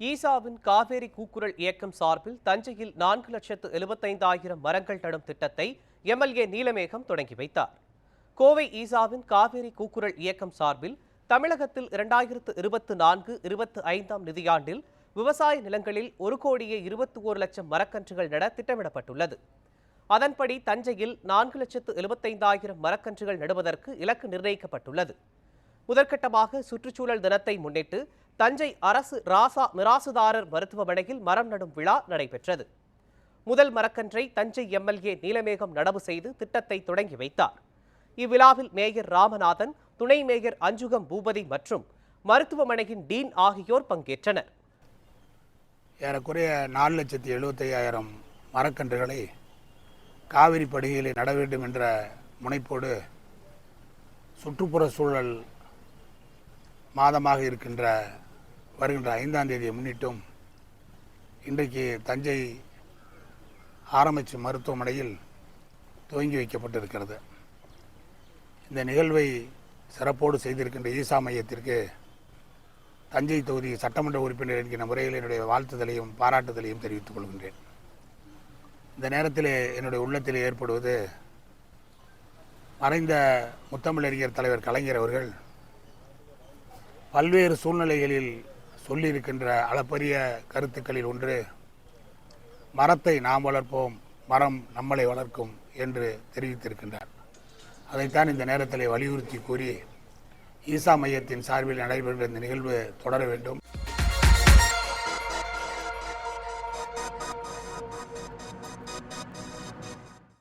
ஈசாவின் காவேரி கூக்குரல் இயக்கம் சார்பில் தஞ்சையில் நான்கு லட்சத்து எழுபத்தைந்தாயிரம் மரங்கள் நடும் திட்டத்தை எம்எல்ஏ நீலமேகம் தொடங்கி வைத்தார். கோவை ஈசாவின் காவேரி கூக்குரல் இயக்கம் சார்பில் தமிழகத்தில் இரண்டாயிரத்து இருபத்து நான்கு இருபத்து ஐந்தாம் நிதியாண்டில் விவசாய நிலங்களில் ஒரு கோடியே இருபத்தி ஓரு லட்சம் மரக்கன்றுகள் நட திட்டமிடப்பட்டுள்ளது. அதன்படி தஞ்சையில் நான்கு லட்சத்து எழுபத்தைந்தாயிரம் மரக்கன்றுகள் நடுவதற்கு இலக்கு நிர்ணயிக்கப்பட்டுள்ளது. முதற்கட்டமாக சுற்றுச்சூழல் தினத்தை முன்னிட்டு தஞ்சை அரசு ராசா மிராசுதாரர் மருத்துவமனையில் மரம் நடும் விழா நடைபெற்றது. முதல் மரக்கன்றை தஞ்சை எம்எல்ஏ நீலமேகம் நடவு செய்து திட்டத்தை தொடங்கி வைத்தார். இவ்விழாவில் மேயர் ராமநாதன் துணை மேயர் அஞ்சுகம் பூபதி மற்றும் மருத்துவமனையின் டீன் ஆகியோர் பங்கேற்றனர். ஏறக்குறைய நாலு லட்சத்தி எழுபத்தையாயிரம் மரக்கன்றுகளை காவிரி படுகையில் நட வேண்டும் என்ற முனைப்போடு சுற்றுப்புற சூழல் மாதமாக இருக்கின்ற வருகின்ற ஐந்தாம் தேதியை முன்னிட்டும் இன்றைக்கு தஞ்சை ஆரம்பிச்சு மருத்துவமனையில் துவங்கி வைக்கப்பட்டிருக்கிறது. இந்த நிகழ்வை சிறப்போடு செய்திருக்கின்ற ஈசா மையத்திற்கு தஞ்சை தொகுதி சட்டமன்ற உறுப்பினர் என்கிற முறையில் என்னுடைய வாழ்த்துதலையும் பாராட்டுதலையும் தெரிவித்துக் கொள்கின்றேன். இந்த நேரத்தில் என்னுடைய உள்ளத்தில் ஏற்படுவது மறைந்த முத்தமிழறிஞர் தலைவர் கலைஞர் அவர்கள் பல்வேறு சூழ்நிலைகளில் சொல்லியிருக்கின்ற அளப்பரிய கருத்துக்களில் ஒன்று மரத்தை நாம் வளர்ப்போம் மரம் நம்மளை வளர்க்கும் என்று தெரிவித்திருக்கின்றார். அதைத்தான் இந்த நேரத்தில் வலியுறுத்தி கூறி ஈசா மையத்தின் சார்பில் நடைபெறுகிற இந்த நிகழ்வு தொடர வேண்டும்.